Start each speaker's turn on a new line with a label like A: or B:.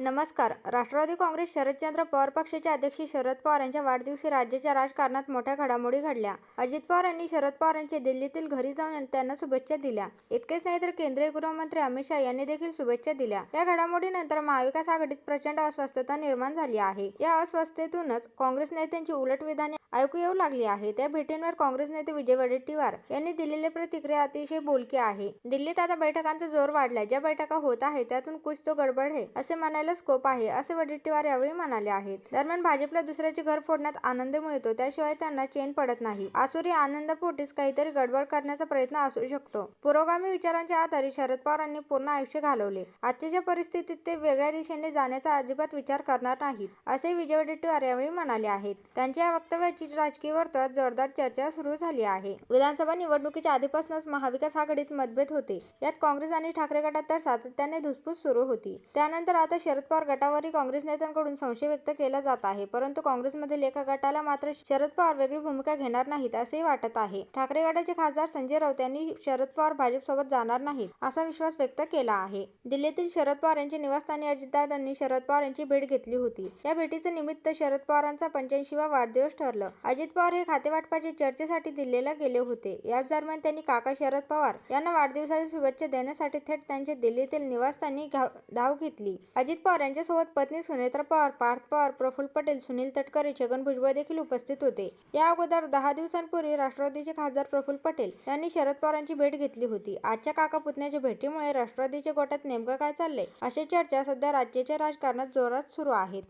A: नमस्कार. राष्ट्रवादी काँग्रेस शरदचंद्र पवार पक्षाचे अध्यक्ष शरद पवार यांच्या वाढदिवशी राज्याच्या राजकारणात मोठ्या घडामोडी घडल्या. अजित पवार यांनी शरद पवार यांच्या दिल्लीतील घरी जाऊन त्यांना शुभेच्छा दिल्या. इतकेच नाही तर केंद्रीय गृहमंत्री अमित शहा यांनी देखील शुभेच्छा दिल्या. या घडामोडीनंतर महाविकास आघाडीत प्रचंड अस्वस्थता निर्माण झाली आहे. या अस्वस्थतेतूनच काँग्रेस नेत्यांची उलट विधाने ऐकू येऊ लागली आहे. त्या भेटींवर काँग्रेस नेते विजय वडेट्टीवार यांनी दिलेली प्रतिक्रिया अतिशय बोलकी आहे. दिल्लीत आता बैठकांचा जोर वाढलाय. ज्या बैठका होत आहेत त्यातून कुछ तो गडबड आहे असे म्हणायला स्कोप आहे असे वडेट्टीवार यावेळी म्हणाले आहेत. दरम्यान भाजपला दुसऱ्याचे घर फोडण्यात आनंद मिळतो त्याशिवाय त्यांना चेन पडत नाही. आसुरी आनंदपोटीच काहीतरी गडबड करण्याचा प्रयत्न असू शकतो. पुरोगामी विचारांच्या आधारे शरद पवारांनी पूर्ण आयुष्य घालवले. आजच्या परिस्थितीत ते वेगळ्या दिशेने जाण्याचा अजिबात विचार करणार नाहीत असे विजय वडेट्टीवार यावेळी म्हणाले आहेत. त्यांच्या या वक्तव्याची राजकीय वर्तुळात जोरदार चर्चा सुरू झाली आहे. विधानसभा निवडणुकीच्या आधीपासूनच महाविकास आघाडीत मतभेद होते. यात काँग्रेस आणि ठाकरे गटात तर सातत्याने धुसफूस सुरू होती. त्यानंतर आता शरद शरद पवार गटावरही काँग्रेस नेत्यांकडून संशय व्यक्त केला जात आहे. परंतु काँग्रेसमधील एका गटाला मात्र शरद पवार वेगळी भूमिका घेणार नाहीत असेही वाटत आहे. ठाकरे गटाचे खासदार संजय राऊत यांनी शरद पवार भाजपसोबत जाणार नाहीत असा विश्वास व्यक्त केला आहे. दिल्लीतील शरद पवार यांच्या निवासस्थानी अजितदादांनी शरद पवार यांची भेट घेतली होती. या भेटीचे निमित्त शरद पवारांचा पंच्याऐंशीवा वाढदिवस ठरलं. अजित पवार हे खातेवाटपाच्या चर्चेसाठी दिल्लीला गेले होते. याच दरम्यान त्यांनी काका शरद पवार यांना वाढदिवसाच्या शुभेच्छा देण्यासाठी थेट त्यांच्या दिल्लीतील निवासस्थानी धाव घेतली. अजित पवार यांच्यासोबत पत्नी सुनेत्रा पवार पार्थ पवार प्रफुल्ल पटेल सुनील तटकरे छगन भुजबळ देखील उपस्थित होते. या अगोदर दहा दिवसांपूर्वी राष्ट्रवादीचे खासदार प्रफुल्ल पटेल यांनी शरद पवारांची भेट घेतली होती. आजच्या काका पुतण्याच्या भेटीमुळे राष्ट्रवादीच्या गोटात नेमकं काय चाललंय अशी चर्चा सध्या राज्याच्या राजकारणात जोरात सुरू आहेत